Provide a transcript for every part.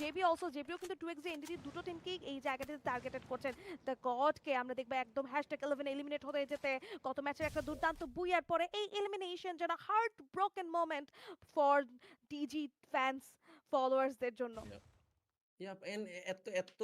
JB also জেবিও কিন্তু two x NDT দুটো টিমকেই এই জায়গাটিতে টার্গেটেড করছেন। দ্য গডকে আমরা দেখব একদম হ্যাশট্যাগ ইলেভেন এলিমিনেট হতে যেতে। গত ম্যাচের একটা দুর্দান্ত বুইয়ার পরে এই এলিমিনেশন যেন heart broken moment for DG fans ফলোয়ার্সদের জন্য। এত এত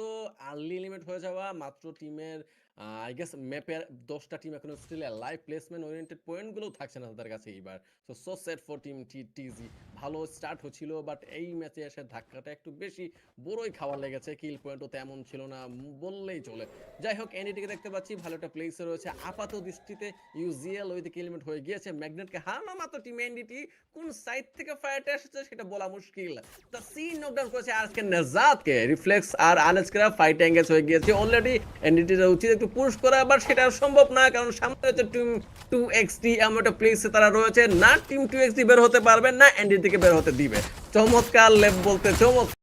আর্লি লিমিট হয়ে যাওয়া মাত্র টিমের আই গেস ম্যাপের দশটা টিম এখন স্টিল লাইভ প্লেসমেন্ট ওরিয়েন্টেড পয়েন্টগুলোও থাকছে না তাদের কাছে এইবার। So so set for team T TG ভালো স্টার্ট হচ্ছিল বাট এই ম্যাচে এসে ধাক্কাটা একটু বেশি বড়ই খাওয়া লেগেছে। কিল পয়েন্টও তেমন ছিল না, বললেই চলে। যাই হোক এনডিটিকে দেখতে পাচ্ছি, ভালো একটা প্লেসে রয়েছে। আপাত দৃষ্টিতে ইউজিএল ওইদিকে এলিমেন্ট হয়ে গিয়েছে। ম্যাগনেটকে হারানো মাত্র টিম এনডিটি কোন সাইড থেকে ফায়ারটা এসেছে সেটা বলা মুশকিল। তা সি নকডাউন করেছে আজকে নেজাদকে রিফ্লেক্স আর আনএসকেরা ফাইট এঙ্গেজ হয়ে গিয়েছে। অলরেডি এনডিটির উচিত একটু পুশ করা বাট সেটা সম্ভব না, কারণ সামনে রয়েছে টিম টু এক্সটি এমন একটা প্লেসে তারা রয়েছে। না টিম টু এক্সটি বের হতে পারবে, না এনডিটিকে বের হতে দিবে। চমৎকার লেভ বলতে, চমৎকার।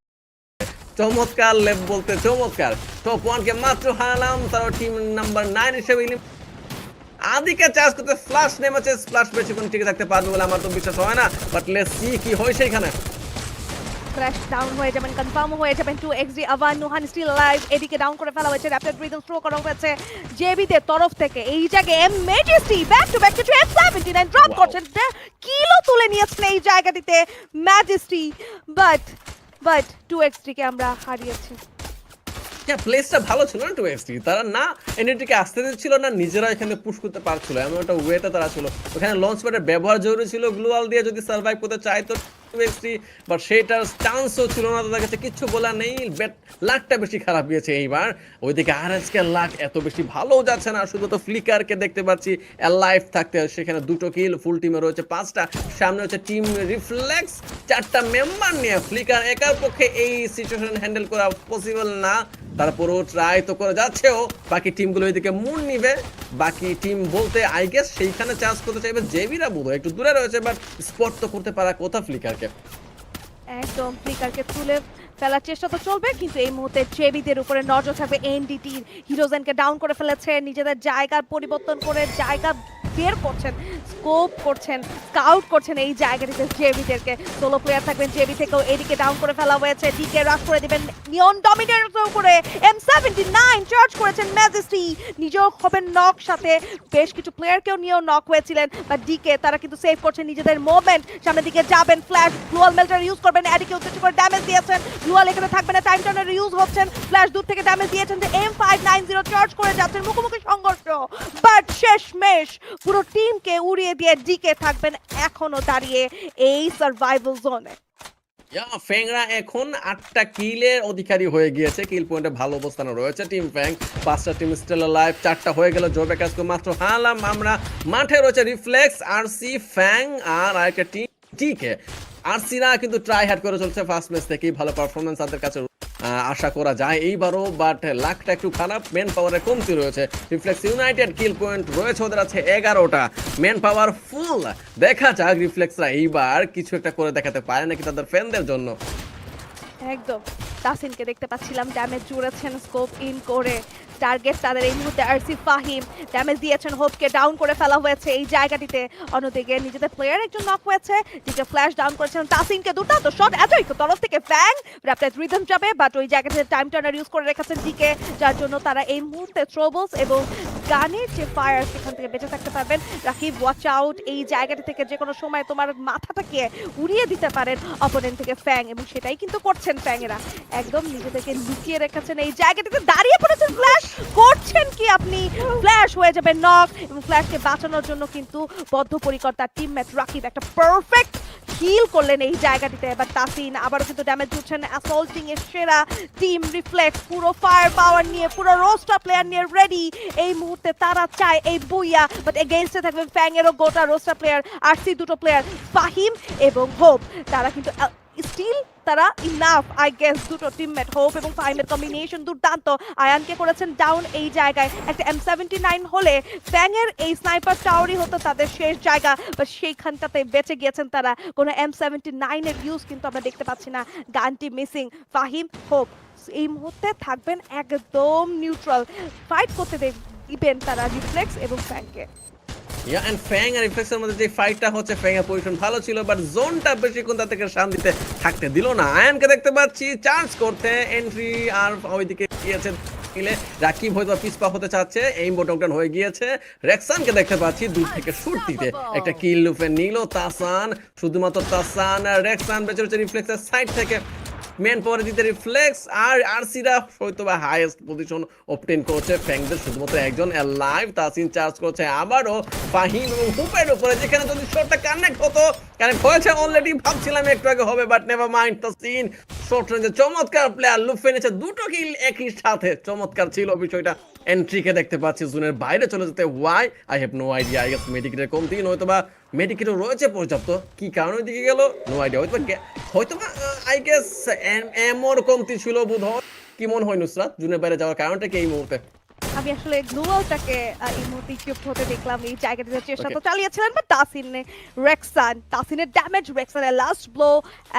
চমৎকার লেভ বলতে, চমৎকার। টপ ওয়ানকে মাত্র হারালাম তারা টিম নাম্বার নাইন হিসেবে আদিকে চার্জ করতে ফ্লাশ নেমেছে ফ্লাশ বেশিক্ষণ টিকে থাকতে পারবে বলে আমার তো বিশ্বাস হয় না বাট লেটস সি কি হয় সেইখানে। ক্র্যাশ ডাউন হয়ে যাবেন কনফার্ম হয়ে যাবেন। টু এক্সি আভান নুহান স্টিল লাইভ এদিকে ডাউন করে ফেলা হয়েছে র্যাপিড রিদম থ্রো করা হয়েছে জেবিদের তরফ থেকে। এই জায়গায় M majesty back to back to M seventy nine drop Wow. করছেন। কিলো তুলে নিয়েছেন এই জায়গাটিতে ম্যাজেস্টি বাট বাট টু এক্সটিকে আমরা হারিয়েছি। হ্যাঁ প্লেসটা ভালো ছিল না টু এক্সটি তারা না এনএটিকে আসতে দিচ্ছিল না নিজেরা এখানে পুশ করতে পারছিল। এমন একটা ওয়েতে তারা ছিল। ওখানে লঞ্চ প্যাডের ব্যবহার জরুরি ছিল। গ্লোয়াল দিয়ে যদি সার্ভাইভ করতে চাইতো টু বাট সেটার চান্সও ছিল না, তাদের কাছে কিচ্ছু বলার নেই। ব্যাট লাকটা বেশি খারাপ গিয়েছে এইবার। ওইদিকে আর এস কে লাক এত বেশি ভালো যাচ্ছে না, শুধু তো ফ্লিকারকে দেখতে পাচ্ছি লাইফ থাকতে সেখানে দুটো কিল ফুল টিমে রয়েছে পাঁচটা। সামনে হচ্ছে টিম রিফ্লেক্স চারটা মেম্বার নিয়ে ফ্লিকার একার পক্ষে এই সিচুয়েশন হ্যান্ডেল করা পসিবল না। তারপরও ট্রাই তো করে যাচ্ছেও, বাকি টিমগুলো এদিকে মন নিবে। বাকি টিম বলতে আই গেস সেইখানে চান্স করতে চাইবে জেবিরা বোধ একটু দূরে রয়েছে বাট স্পট তো করতে পারা কথা ফ্লিকারকে একদম ফ্লিকারকে তুলে ফেলার চেষ্টা তো চলবে, কিন্তু এই মুহূর্তে জেবিদের উপরে নজর থাকবে এনডিটির হিরোজেনকে ডাউন করে ফেলেছে, নিজেদের জায়গার পরিবর্তন করে, জায়গা বের করছেন স্কোপ করছেন স্কাউট করছেন এই জায়গাটিতে জেবিদেরকে। সোলো প্লেয়ার থাকবেন জেবি থেকেও এদিকে ডাউন করে ফেলা হয়েছে ডিকে রাশ করে দিবেন নিয়ন ডমিনেটর উপরে এম সেভেন্টি নাইন চার্জ করেছেন ম্যাজেস্টি নিজেও হবেন নক সাথে, বেশ কিছু প্লেয়ারকেও নিয়েও নক হয়েছিলেন বা ডিকে তারা কিন্তু সেভ করছেন নিজেদের মুভমেন্ট সামনের দিকে যাবেন ফ্ল্যাশ গ্লোয়াল মেল্টার ইউজ করবেন এদিকে উদ্দেশ্য করে ড্যামেজ দিয়েছেন। গ্লোয়াল এখানে থাকবে না টাইম টার্নার ইউজ হচ্ছেন ফ্ল্যাশ দূর থেকে ড্যামেজ দিয়েছেন যে M five nine zero charge করে যাচ্ছেন, মুখোমুখি সংঘর্ষ বাট শেষ মেশ পুরো টিমকে উড়িয়ে দিয়ে ডিকে থাকবেন এখনও দাঁড়িয়ে এই সার্ভাইভাল জোনে ফ্যাংরা এখন আটটা কিলের অধিকারী হয়ে গিয়েছে। কিল পয়েন্টে ভালো অবস্থানে রয়েছে। টিম ফ্যাং, পাঁচটা টিম স্টেল লাইভ চারটা হয়ে গেল জোবে কাজকে মাত্র হারালাম আমরা মাঠে রয়েছে রিফ্লেক্স আর সি ফ্যাং আর আরেকটা টিম টিকে। আর সিরা কিন্তু ট্রাই হ্যাড করে চলছে। ফার্স্ট ম্যাচ থেকেই ভালো পারফরমেন্স তাদের কাছে আশা করা যায় এইবারও বাট লাকটা একটু খারাপ মেন পাওয়ারের কমতি রয়েছে। রিফ্লেক্স ইউনাইটেড কিল পয়েন্ট রয়েছে ওদের আছে এগারোটা। মেন পাওয়ার ফুল দেখা যাক রিফ্লেক্সরা এইবার কিছু একটা করে দেখাতে পারে নাকি তাদের ফ্যানদের জন্য। একদম। তাসিনকে দেখতে পাচ্ছিলাম ড্যামেজ জুড়েছেন স্কোপ ইন করে। টার্গেট তাদের এই মুহূর্তে আরসি ফাহিম। ড্যামেজ দিয়েছেন হোপকে ডাউন করে ফেলা হয়েছে এই জায়গাটিতে। অন্যদিকে নিজেদের প্লেয়ার একজন নক হয়েছে দিকে ফ্ল্যাশ ডাউন করেছেন তাসিনকে। দুর্দান্ত শট এতই তরফ থেকে ফ্যাং র্যাপটাইট রিদম যাবে বাট ওই জায়গাটিতে টাইম টার্নার ইউজ করে রেখেছেন দিকে যার জন্য তারা এই মুহূর্তে থ্রোবলস এবং গানের যে ফায়ার সেখান থেকে বেঁচে থাকতে পারবেন। রাকিব ওয়াচ আউট এই জায়গাটি থেকে যে কোনো সময় তোমার মাথাটাকে উড়িয়ে দিতে পারেন অপোনেন্ট থেকে ফ্যাং এবং সেটাই কিন্তু করছেন ফ্যাংয়েরা একদম নিজেদেরকে লুকিয়ে রেখেছেন এই জায়গাটিতে। দাঁড়িয়ে পড়েছেন ফ্ল্যাশ করছেন কি আপনি? ফ্ল্যাশ হয়ে যাবে নক এবং ফ্ল্যাশকে বাঁচানোর জন্য কিন্তু বদ্ধপরিকর তার টিমমেট রাকিব একটা পারফেক্ট হিল করলেন এই জায়গাটিতে। এবার তাসিন আবারও কিন্তু ড্যামেজ দিচ্ছেন অ্যাসল্টিং এর সেরা টিম রিফ্লেক্স পুরো ফায়ার পাওয়ার নিয়ে, পুরো রোস্টার প্লেয়ার নিয়ে রেডি এই মুহূর্তে তারা চায় এই বুইয়া বাট এগেইনস্টে থাকবেন এরও গোটা রোস্টার প্লেয়ার আর সি দুটো প্লেয়ার ফাহিম এবং হোপ তারা কিন্তু স্টিল তারা ইনাফ আই গেস দুটো টিমমেট হোপ এবং ফাহিমের কম্বিনেশন দুর্দান্ত। আয়ানকে করেছেন ডাউন এই জায়গায়। একটা এম সেভেন্টি নাইন হলে ফ্যাংয়ের এই স্নাইপার টাওয়ারই হতো তাদের শেষ জায়গা বা সেইখানটাতে বেঁচে গিয়েছেন তারা। কোনো এম সেভেন্টি নাইনের ইউজ কিন্তু আমরা দেখতে পাচ্ছি না। গানটি মিসিং ফাহিম হোপ এই মুহূর্তে থাকবেন একদম নিউট্রাল ফাইট করতে দেখ- দিবেন তারা রিফ্লেক্স এবং ফ্যাংকে ইয়া এন্ড ফ্যাং আর মধ্যে যে ফাইটটা হচ্ছে পজিশন ভালো ছিল বাট জোনটা বেশিক্ষণ তাদেরকে শান্তিতে থাকতে দিল না। আয়ানকে দেখতে পাচ্ছি চার্জ করতে এন্ট্রি আর ওইদিকে গিয়েছে রাকিব হয়তো পিসপা হতে চাচ্ছে এই মোটকডাউন হয়ে গিয়েছে। রেক্সানকে দেখতে পাচ্ছি, দূর থেকে শুট দিতে একটা কিল লুফে নিল তাসান, শুধুমাত্র তাসান আর রেক্সান বেঁচে বেঁচে রিফ্লেক্সের সাইড থেকে। মেন পরে দিতে রিফ্লেক্স আর আরসিরা হয়তো বা হাইয়েস্ট পজিশন অবটেন করছে ফ্যাংদের শুধুমাত্র একজন লাইভ তাসিন চার্জ করছে আবারও ফাহিম এবং হুপের উপরে, যেখানে যদি শটটা কানেক্ট হতো কানেক্ট হয়েছে অলরেডি ভাবছিলাম একটু আগে হবে but never mind Tasin short রেঞ্জে চমৎকার প্লেয়ার লুফে নিয়েছে দুটো কিল একই সাথে, চমৎকার ছিল বিষয়টা। এন্ট্রিকে দেখতে পাচ্ছি জোনের বাইরে চলে যেতে why I have no idea I guess মেডিকেটের কমতি নয়তো বা মেডিকেটও রয়েছে পর্যাপ্ত। কি কারণে ওইদিকে গেল? নো আইডিয়া হয়তো হয়তো আই গেস এমর কমতি ছিল বোধ হয় কি মনে হয় নুসরাত? জুনের বাইরে যাওয়ার কারণটা কি এই মুহূর্তে? আমি আসলে এই মুহূর্তে ইকুইপ হতে দেখলাম এই জায়গাটিতে চেষ্টা তো চালিয়েছিলেন বাট তাসিনে রেক্সান তাসিনের damage রেক্সানের last blow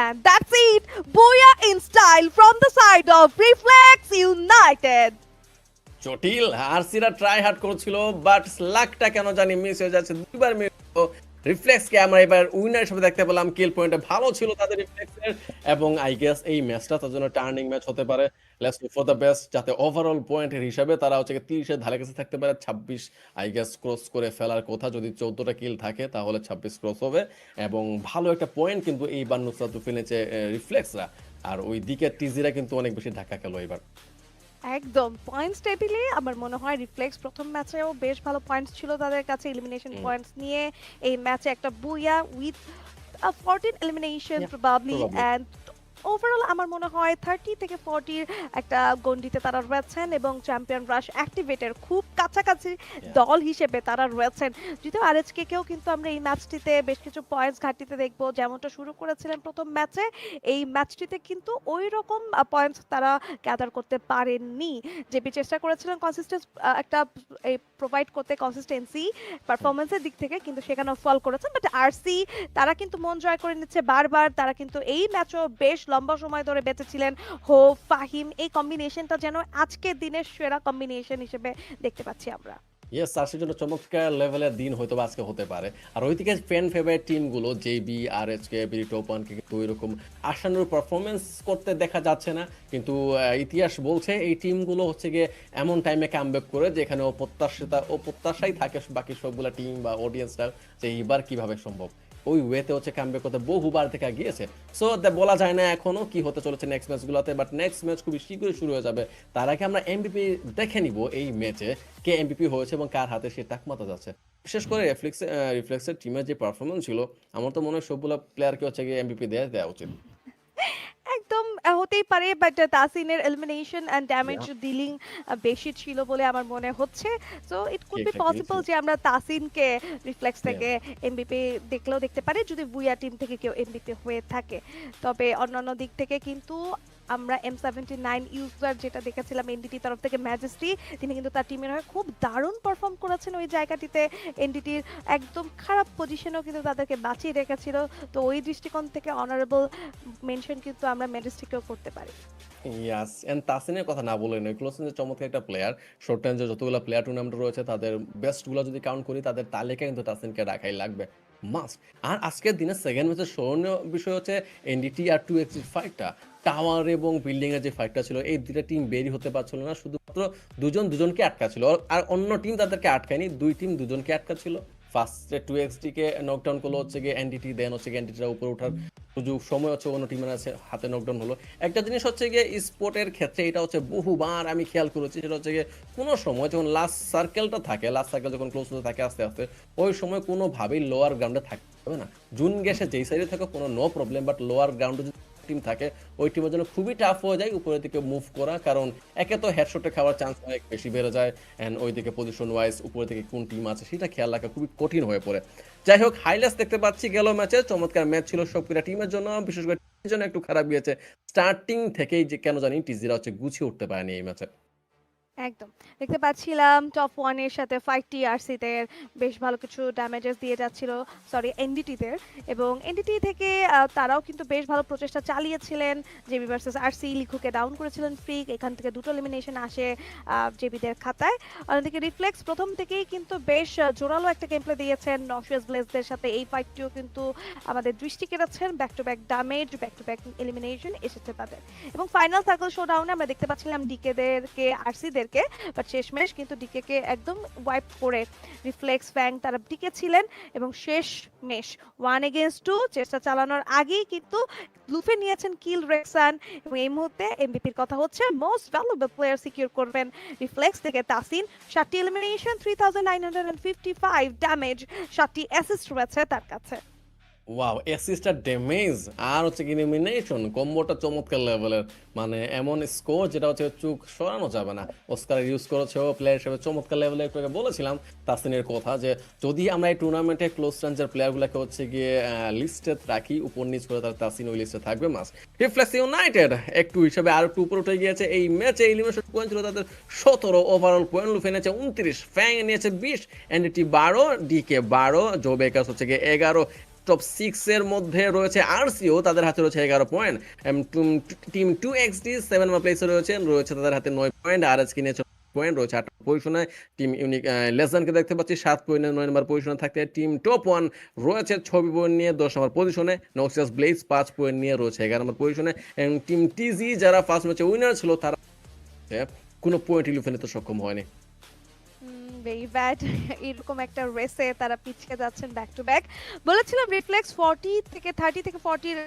and that's it booyah in style from the side of Reflex United জটিল আরসিরা ট্রাই হার্ড করেছিল বাট লাকটা কেন জানি মিস হয়ে যাচ্ছে। দুইবার মিস রিফ্লেক্সকে আমরা এবার উইনার হিসেবে দেখতে পেলাম। কিল পয়েন্টে ভালো ছিল তাদের রিফ্লেক্সের এবং আই গেস এই ম্যাচটা তার জন্য টার্নিং ম্যাচ হতে পারে। লেটস ফর দ্য বেস্ট যাতে ওভারঅল পয়েন্টের হিসাবে তারা হচ্ছে তিরিশের ধারে কাছে থাকতে পারে। ছাব্বিশ আই গেস ক্রস করে ফেলার কথা যদি চৌদ্দটা কিল থাকে, তাহলে ছাব্বিশ ক্রস হবে। এবং ভালো একটা পয়েন্ট কিন্তু এইবার নুসরাত ফেলেছে রিফ্লেক্সরা আর ওই দিকে টিজিরা কিন্তু অনেক বেশি ধাক্কা খেলো এবার। একদম। পয়েন্টস টেবিলে আমার মনে হয় রিফ্লেক্স প্রথম ম্যাচেও বেশ ভালো পয়েন্টস ছিল তাদের কাছে এলিমিনেশন পয়েন্টস নিয়ে। এই ম্যাচে একটা booyah with fourteen elimination probably and overall আমার মনে হয় থার্টি থেকে ফর্টির একটা গন্ডিতে তারা রয়েছেন এবং চ্যাম্পিয়ন রাশ অ্যাক্টিভেটের খুব কাছাকাছি দল হিসেবে তারা রয়েছেন। যদিও আরএচকে কেও কিন্তু আমরা এই ম্যাচটিতে বেশ কিছু পয়েন্টস ঘাটতিতে দেখব যেমনটা শুরু করেছিলেন প্রথম ম্যাচে। এই ম্যাচটিতে কিন্তু ওই রকম পয়েন্টস তারা গ্যাদার করতে পারেননি। যে চেষ্টা করেছিলেন কনসিস্টেন্স একটা এই প্রোভাইড করতে কনসিস্টেন্সি পারফরমেন্সের দিক থেকে কিন্তু সেখানেও ফল করেছেন। বাট আরসি তারা কিন্তু মন জয় করে নিচ্ছে বারবার। তারা কিন্তু এই ম্যাচও বেশ লম্বা সময় ধরে বেঁচেছিলেন। হো ফাহিম এই কম্বিনেশনটা যেন আজকের দিনের সেরা কম্বিনেশন হিসেবে দেখতে পাচ্ছি। আমরা। ইয়েস চার্জের জন্য চমৎকার লেভেলের দিন হয়তো আজকে হতে পারে। আর ওইদিকে ফ্যান ফেভারিট টিমগুলো জেবি আর এইচ কে বিডি টোপানকে কিন্তু এরকম আশানুর পারফরমেন্স করতে দেখা যাচ্ছে না। কিন্তু ইতিহাস বলছে এই টিমগুলো হচ্ছে গিয়ে এমন টাইমে কামব্যাক করে যেখানে ও প্রত্যাশিতা, ও প্রত্যাশাই থাকে বাকি সবগুলা টিম বা অডিয়েন্সরা যে এইবার কীভাবে সম্ভব। ওই ওয়েতে হচ্ছে কামব্যাক করতে বহুবার থেকে গিয়েছে। সো বলা যায় না এখনও কি হতে চলেছে নেক্সট ম্যাচগুলোতে বাট নেক্সট ম্যাচ খুবই শীঘ্রই শুরু হয়ে যাবে। তার আগে আমরা এমবিপি দেখে নিব এই ম্যাচে কে এমবিপি হয়েছে এবং কার হাতে সে তাকমাতা যাচ্ছে। বিশেষ করে রিফ্লেক্স রিফ্লেক্সের টিমের যে পারফরমেন্স ছিল, আমার তো মনে হয় সবগুলো প্লেয়ারকে হচ্ছে গিয়ে এমবিপি দেওয়া দেওয়া উচিত। হতেই পারে বাট তাসিনের এলিমিনেশন অ্যান্ড ড্যামেজ ডিলিং বেশি ছিল বলে আমার মনে হচ্ছে। So it could be possible যে আমরা তাসিনকে রিফ্লেক্স থেকে এমবিপি দেখলেও দেখতে পারি যদি বুয়া টিম থেকে কেউ এমবিপি হয়ে থাকে। তবে অন্যান্য দিক থেকে কিন্তু আমরা এম সেভেন্টি নাইন ইউজার যেটা দেখেছিলাম এনডিটি তরফ থেকে ম্যাজেস্টি তিনি কিন্তু তার টিমের হয়ে খুব দারুণ পারফর্ম করেছেন ওই জায়গাটিতে। এনডিটির একদম খারাপ পজিশনেও কিন্তু তাদেরকে বাঁচিয়ে রেখেছিল। তো ওই দৃষ্টিকোণ থেকে অনারেবল মেনশন কিন্তু আমরা ম্যাজেস্টিকেও করতে পারি। ইয়াস এন্ড তাসিনের কথা না বলে নয় ক্লোসেন যে চমৎকার একটা প্লেয়ার শর্ট টাইম যে যতগুলো প্লেয়ার টুর্নামেন্ট রয়েছে, তাদের বেস্টগুলো যদি কাউন্ট করি, তাদের তালিকায় কিন্তু তাসিনকে রাখাই লাগবে। মাস্ট আর আজকের দিনের সেকেন্ড ম্যাচের স্মরণীয় বিষয় হচ্ছে এনডিটি আর টু এক্সিট ফাইটটা টাওয়ার এবং বিল্ডিং এর যে ফাইটটা ছিল, এই দুইটা টিম বেরি হতে পারছিল না। শুধুমাত্র দুজন দুজনকে আটকাছিল আর অন্য টিম তাদেরকে আটকায়নি। দুই টিম দুজনকে আটকাছিল ফার্স্টে টু এক্সটিকে নকডাউন করল, হচ্ছে গিয়ে এনডিটি দেন হচ্ছে গিয়ে এনডিটিটা উপরে ওঠার সুযোগ, সময় হচ্ছে অন্য টিমের আছে, হাতে নকডাউন হলো। একটা জিনিস হচ্ছে গিয়ে স্পোর্টের ক্ষেত্রে এটা হচ্ছে বহুবার আমি খেয়াল করেছি, সেটা হচ্ছে গিয়ে কোনো সময় যখন লাস্ট সার্কেলটা থাকে লাস্ট সার্কেল যখন ক্লোজ হতে থাকে আস্তে আস্তে, ওই সময় কোনোভাবেই লোয়ার গ্রাউন্ডে থাকতে হবে না। জুন গ্যাসে যেই সাইডে থাকে, কোনো নো প্রবলেম বাট লোয়ার গ্রাউন্ডে যদি টিম থাকে, ওই টিমের জন্য খুবই টাফ হয়ে যায় উপরের দিকে মুভ করা, কারণ একে তো হেডশটে খাওয়ার চান্স অনেক বেশি বেড়ে যায় অ্যান্ড ওই দিকে পজিশন ওয়াইজ উপরের দিকে কোন টিম আছে সেটা খেয়াল রাখা খুবই কঠিন হয়ে পড়ে। যাই হোক হাইলাইটস দেখতে পাচ্ছি, গেল ম্যাচে চমৎকার ম্যাচ ছিল সবকিটা টিমের জন্য, বিশেষ করে জন্য একটু খারাপ গিয়েছে। স্টার্টিং থেকেই যে কেন জানি টিজিরা হচ্ছে গুছিয়ে উঠতে পারেনি এই ম্যাচে একদম। দেখতে পাচ্ছিলাম টপ ওয়ানের সাথে ফাইভ টি আরসিতে বেশ ভালো কিছু ড্যামেজেস দিয়ে যাচ্ছিল সরি এনডিটিতে এবং এনডিটি থেকে তারাও কিন্তু বেশ ভালো প্রচেষ্টা চালিয়েছিলেন। জেবি ভার্সেস আরসি লিখুকে ডাউন করেছিলেন ফ্রিক এখান থেকে দুটো এলিমিনেশন আসে জেবিদের খাতায়। অন্যদিকে রিফ্লেক্স প্রথম থেকেই কিন্তু বেশ জোরালো একটা গেমপ্লে দিয়েছেন। নশিয়াস ব্লেসদের সাথে এই ফাইটটিও কিন্তু আমাদের দৃষ্টি কেড়েছেন। Back to back damage back to back elimination এসেছে তাদের। এবং ফাইনাল সার্কেল শো ডাউনে আমরা দেখতে পাচ্ছিলাম ডিকেদেরকে আরসিদেরকে বাট শেষমেশ কিন্তু ডিকে কে একদম ওয়াইপ করে রিফ্লেক্স ফ্যাং তারা টিকে ছিলেন এবং শেষ মেশ ওয়ান এগেনস্ট টু চেষ্টা চালানোর আগেই কিন্তু লুফে নিয়েছেন কিল রেক্সান এবং এই মুহূর্তে এমবিপির কথা হচ্ছে মোস্ট ভ্যালুয়েবল প্লেয়ার সিকিউর করবেন রিফ্লেক্স থেকে তাসিন। সাতটি elimination three thousand nine hundred and fifty five damage সাতটি অ্যাসিস্ট রয়েছে তার কাছে। ওয়াও অ্যাসিস্টার ড্যামেজ আর হচ্ছে কি এলিমিনেশন কম্বোটা চমৎকার লেভেলের মানে এমন স্কোর যেটা হচ্ছে চোখ সরানো যাবে না। অস্কার ইউজ করেছে প্লেয়ার হিসেবে চমৎকার লেভেলে একটু বলেছিলাম তাসিনের কথা যে, যদি আমরা এই টুর্নামেন্টে ক্লোজ রেঞ্জের প্লেয়ারগুলোকে হচ্ছে গিয়ে লিস্টে রাখি, উপর নিচ করে তার তাসিন ওই লিস্টে থাকবে মাস রিফ্লেক্স ইউনাইটেড একটু হিসেবে আর একটু উপরে উঠে গিয়েছে। এই ম্যাচে এলিমিনেশন পয়েন্ট ছিল তাদের সতেরো ওভারঅল পয়েন্ট লুফে নিয়েছে উনত্রিশ, ফ্যাং নিয়েছে বিশ এনডিটি বারো ডিকে বারো জো বেকার্স হচ্ছে গিয়ে এগারো টপ সিক্স এর মধ্যে রয়েছে আরসিও তাদের হাতে রয়েছে এগারো point team two X D seven প্লেসে রয়েছে রয়েছে তাদের হাতে নয় পয়েন্ট আর আজকে নিয়েছে পয়েন্ট রয়েছে আট পজিশনে টিম ইউনিক লেসনকে দেখতে পাচ্ছি, সাত পয়েন্ট নয় নম্বর পজিশনে থাকতে টিম টপ ওয়ান রয়েছে ছবি পয়েন্ট নিয়ে, দশ নম্বর পজিশনে নক্সিয়াস ব্লেজ পাঁচ পয়েন্ট নিয়ে রয়েছে এগারো নম্বর পজিশনে এবং টিম টিজি যারা ফার্স্ট ম্যাচে উইনার ছিল, তারা কোনো পয়েন্ট ইলুফে নিতে সক্ষম হয়নি। ভেরি ব্যাড এরকম একটা রেসে তারা পিছিয়ে যাচ্ছেন ব্যাক টু ব্যাক বলেছিলাম রিফ্লেক্স ফর্টি থেকে থার্টি থেকে ফর্টির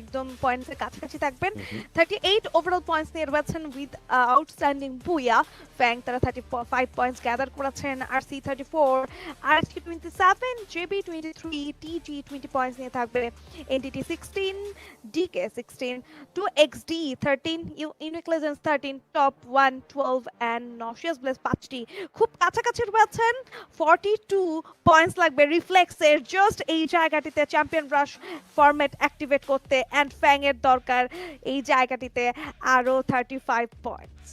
একদম পয়েন্টসের কাছাকাছি থাকবেন। থার্টি এইট ওভারঅল পয়েন্টস নিয়ে রয়েছেন উইথ আউটস্ট্যান্ডিং বুয়া ফ্যাং তারা থার্টি ফাইভ পয়েন্টস গ্যাদার করেছেন। R C thirty four R C twenty seven JB twenty three TG twenty points নিয়ে থাকবে। NTT sixteen DK sixteen two X D thirteen unique legends thirteen top one twelve and নশিয়াস ব্লেস পাঁচটি। খুব কাছাকাছি রয়েছেন। Forty two points লাগবে। রিফ্লেক্সের just এই জায়গাটিতে চ্যাম্পিয়ন রাশ ফরম্যাট অ্যাক্টিভেট করতে অ্যান্ড ফ্যাং এর দরকার এই জায়গাটিতে আরও thirty five points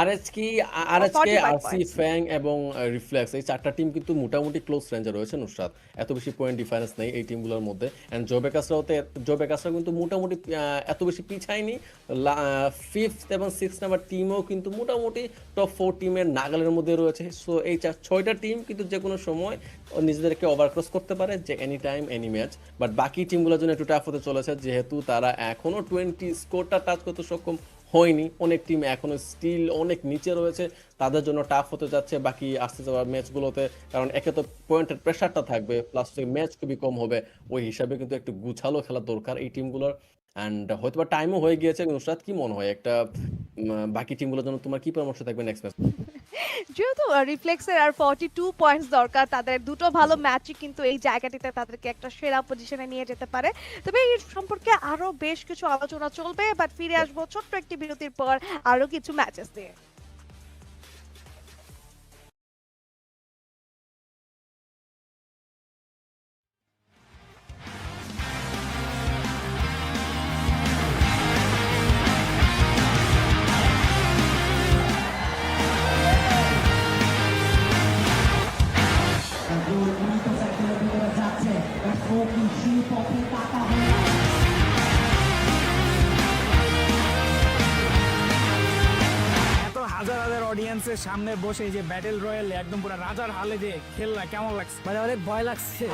RHK 45 RC Fang এবং রিফ্লেক্স এই চারটা টিম কিন্তু মোটামুটি ক্লোজ রেঞ্জে রয়েছে নুসরাত। এত বেশি পয়েন্ট ডিফারেন্স নেই এই টিমগুলোর মধ্যে। জোবেকাসরা কিন্তু মোটামুটি এত বেশি পিছায়নি। ফিফথ এবং সিক্স নাম্বার টিমও কিন্তু মোটামুটি টপ ফোর টিমের নাগালের মধ্যে রয়েছে। সো এই চার ছয়টা টিম কিন্তু যে কোনো সময় নিজেদেরকে ওভারক্রস করতে পারে যে any time any match but বাকি টিমগুলোর জন্য একটু টাফ হতে চলেছে যেহেতু তারা এখনও টোয়েন্টি স্কোরটা টাচ করতে সক্ষম। হয়নি। অনেক টিম এখনও স্টিল অনেক নিচে রয়েছে। তাদের জন্য টাফ হতে যাচ্ছে। বাকি আসতে যাওয়া ম্যাচগুলোতে কারণ একে তো পয়েন্টের প্রেশারটা থাকবে প্লাস ম্যাচ খুবই কম হবে। ওই হিসাবে কিন্তু একটু গুছালো খেলা দরকার এই টিমগুলোর অ্যান্ড হয়তো বা টাইমও হয়ে গিয়েছে। নুসরাত, কি মনে হয়? একটা বাকি টিমগুলোর জন্য তোমার কি পরামর্শ থাকবে নেক্সট ম্যাচ যেহেতু রিফ্লেক্সের আর ফর্টি টু পয়েন্টস দরকার তাদের দুটো ভালো ম্যাচই কিন্তু এই জায়গাটিতে তাদেরকে একটা সেরা পজিশনে নিয়ে যেতে পারে। তবে এই সম্পর্কে আরও বেশ কিছু আলোচনা চলবে বাট ফিরে আসব ছোট্ট একটি বিরতির পর আরও কিছু ম্যাচেস দিয়ে অডিয়েন্সের সামনে বসে এই যে ব্যাটেল রয়্যাল একদম পুরো রাজার হালে যে খেললা কেমন লাগছে? মানে অনেক ভয় লাগছে।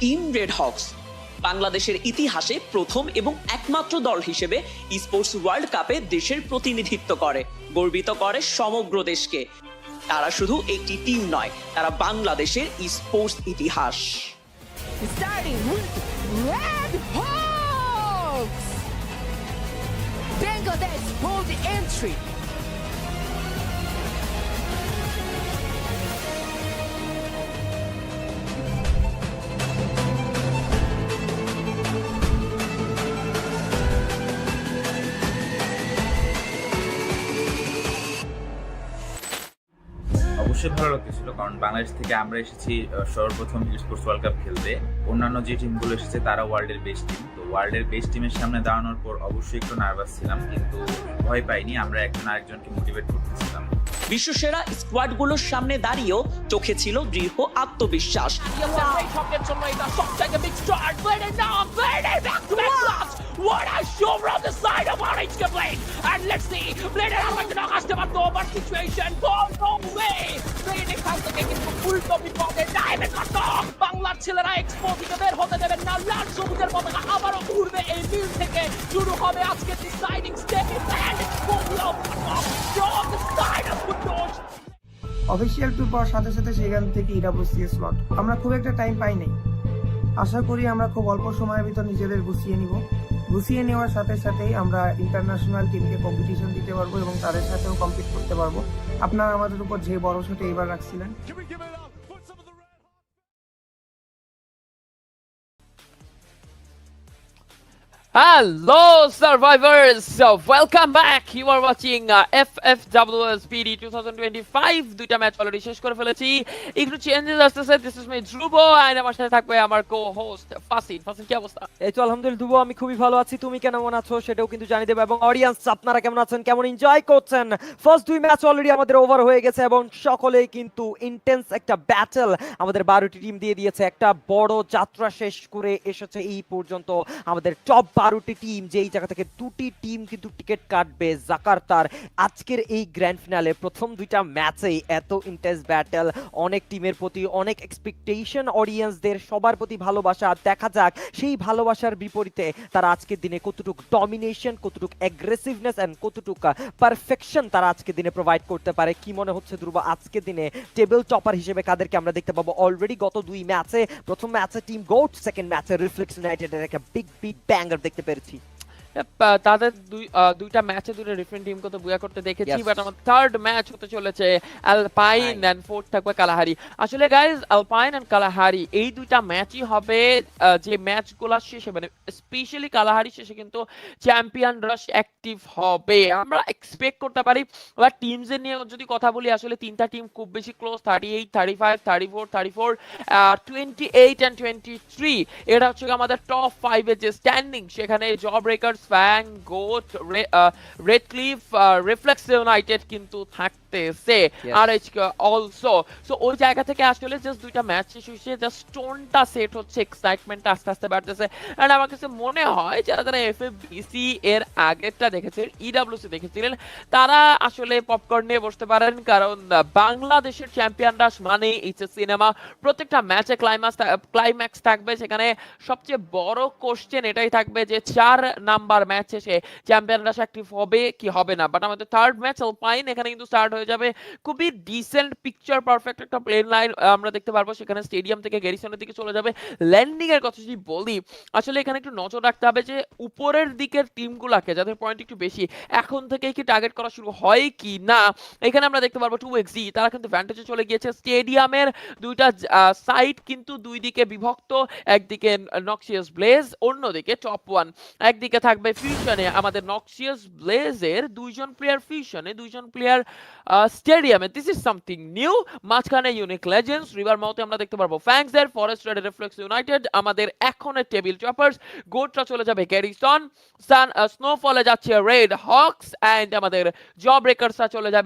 টিম রেড হকস বাংলাদেশের ইতিহাসে প্রথম এবং একমাত্র দল হিসেবে স্পোর্টস ওয়ার্ল্ড কাপে দেশের প্রতিনিধিত্ব করে, গর্বিত করে সমগ্র দেশকে। তারা শুধু একটি টিম নয়, তারা বাংলাদেশের স্পোর্টস ইতিহাস। Entry. অবশ্যই ভালো লাগতেছিল কারণ বাংলাদেশ থেকে আমরা এসেছি সর্বপ্রথম স্পোর্টস ওয়ার্ল্ড কাপ খেলতে। অন্যান্য যে টিমগুলো এসেছে তারা ওয়ার্ল্ডের বেস্ট টিম তো ওয়ার্ল্ডের বেস্ট টিমের সামনে দাঁড়ানোর পর অবশ্যই একটু নার্ভাস ছিলাম কিন্তু ভয় পাইনি। আমরা একজন আরেকজনকে মোটিভেট করতেছিলাম। বিশ্বসেরা স্কোয়াডগুলোর সামনে দাঁড়িয়েও চোখে ছিল দৃঢ় আত্মবিশ্বাস। Blade. Blade. What a show from the side of Orange Blade. And let's see. Blade আর আমাকে knock আসতে পারতো over situation goal no way blade এখান থেকে কিন্তু উল্টো বিপদে ডাইভে কত বাংলার ছেলেরা এক্সপো থেকে বের হতে দেবেন না লাল সবুজের পতাকা আবারও উড়বে এই মিল থেকে শুরু হবে আজকে deciding step and full of from the side of Kutosh. Official tour power সাথে সাথে সেখান থেকে ইডাব্লিউসি স্লট আমরা খুব একটা টাইম পাই নাই আশা করি আমরা খুব অল্প সময়ের ভিতর নিজেদের গুছিয়ে নিব গুছিয়ে নেওয়ার সাথে সাথেই আমরা ইন্টারন্যাশনাল টিমকে কম্পিটিশন দিতে পারব এবং তাদের সাথেও কম্পিট করতে পারব। আপনারা আমাদের উপর যে ভরসাটা এইবার রাখছিলেন। Hello, survivors! So, welcome back. You are watching uh, FFWS 2025. দুইটা ম্যাচ অলরেডি শেষ করে ফেলেছি। একটু চেঞ্জেস আসতেছে। This is my Dhruv and আমার সাথে থাকবে আমার কো হোস্ট ফাসিন ফাসিন কি অবস্থা? এই তো আলহামদুলিল্লাহ দুবো আমি খুবই ভালো আছি। তুমি কেমন আছো? সেটাও কিন্তু জানিয়ে দেবো। এবং অডিয়েন্স আপনারা কেমন আছেন? কেমন এনজয় করছেন? ফার্স্ট দুই ম্যাচ অলরেডি আমাদের ওভার হয়ে গেছে এবং সকলেই কিন্তু ইন্টেন্স একটা ব্যাটেল আমাদের বারোটি টিম দিয়ে দিয়েছে। একটা বড় যাত্রা শেষ করে এসেছে এই পর্যন্ত আমাদের টপ বারোটি টিম যেই জায়গা থেকে দুটি টিম কিন্তু টিকিট কাটবে জাকার্তার। আজকের এই গ্র্যান্ড ফিনালে প্রথম দুইটা ম্যাচেই এত ইন্টেন্স ব্যাটেল অনেক টিমের প্রতি অনেক এক্সপেকটেশন অডিয়েন্সদের সবার প্রতি ভালোবাসা। দেখা যাক, সেই ভালোবাসার বিপরীতে তারা আজকের দিনে কতটুকু ডমিনেশন কতটুকু অ্যাগ্রেসিভনেস অ্যান্ড কতটুকু পারফেকশন তারা আজকের দিনে প্রোভাইড করতে পারে। কি মনে হচ্ছে ধ্রুব, আজকের দিনে টেবিল টপার হিসেবে কাদেরকে আমরা দেখতে পাবো? অলরেডি গত দুই ম্যাচে প্রথম ম্যাচে টিম গোট সেকেন্ড ম্যাচে রিফ্লেক্স ইউনাইটেডের একটা বিগ বিগ ব্যাঙ্গার দেখতে perverti তাদের দুই দুইটা ম্যাচে দুটো ডিফারেন্ট টিম কত বুয়া করতে দেখেছি বাট আমার থার্ড ম্যাচ হতে চলেছে অ্যালপাইন এন্ড ফোর্থ থাকবে কালাহারি আসলে গাইজ অ্যালপাইন এন্ড কালাহারি এই দুইটা ম্যাচই হবে যে ম্যাচগুলো শেষে মানে স্পেশালি কালাহারি শেষে কিন্তু চ্যাম্পিয়ন রাশ অ্যাক্টিভ হবে। আমরা এক্সপেক্ট করতে পারি বা টিমস এর নিয়ে যদি কথা বলি আসলে তিনটা টিম খুব বেশি close thirty eight thirty five thirty four thirty four twenty eight and twenty three এটা হচ্ছে আমাদের টপ ফাইভের যে স্ট্যান্ডিং সেখানে Job Breakers Fang Goat Red Cliff Reflex United কিন্তু থাকতেছে আর অলসো সো ওই জায়গা থেকে আসলে জাস্ট দুইটা ম্যাচ শেষ হয়েছে জাস্ট টোনটা সেট হচ্ছে এক্সাইটমেন্টটা আস্তে আস্তে বাড়তেছে। অ্যান্ড আমার কাছে মনে হয় যারা যারা এফ বিসি এর আগেরটা দেখেছিলেন ইডাব্লিউসি দেখেছিলেন তারা আসলে পপকর্ন নিয়ে বসতে পারেন কারণ বাংলাদেশের চ্যাম্পিয়নরা মানে এইচ সিনেমা। প্রত্যেকটা ম্যাচে ক্লাইম্যাক্স ক্লাইম্যাক্স থাকবে সেখানে সবচেয়ে বড় কোশ্চেন এটাই থাকবে যে চার নাম্বার ম্যাচ শেষে চ্যাম্পিয়নরা অ্যাক্টিভ হবে কি হবে না। বাট আমাদের থার্ড ম্যাচ অ্যালপাইন এখানে কিন্তু স্টার্ট হয়ে যাবে। খুবই ডিসেন্ট পিকচার পারফেক্ট একটা প্লেন লাইন আমরা দেখতে পারব। সেখানে স্টেডিয়াম থেকে গ্যারিসনের দিকে চলে যাবে। ল্যান্ডিং এর কথা যদি বলি, আসলে এখানে একটু নজর রাখতে হবে যে, উপরের দিকের টিমগুলোকে যাদের পয়েন্ট একটু বেশি, এখন থেকেই কি টার্গেট করা শুরু হয় কি না, এখানে আমরা দেখতে পারব টু এক্সি তারা কিন্তু ভ্যান্টেজে চলে গিয়েছে। স্টেডিয়ামের দুইটা সাইড কিন্তু দুই দিকে বিভক্ত, একদিকে নক্সিয়াস ব্লেজ অন্যদিকে টপ ওয়ান একদিকে থাকবে ফিউশনে আমাদের নক্সিয়াস ব্লেজের দুইজন প্লেয়ার ফিউশনে দুইজন প্লেয়ার স্টেডিয়ামে দিস ইজ সামথিং নিউ মাঝখানে ইউনিক লেজেন্ডস রিভার মাউথে আমরা দেখতে পারব। ফ্যাংসের ফরেস্ট রেড রিফ্লেক্স ইউনাইটেড আমাদের এখনের টেবিল চপার্স গোটটা চলে যাবে গ্যারিসন সান স্নোফলে যাচ্ছে রেড হকস অ্যান্ড আমাদের জব ব্রেকার্সরা চলে যাবে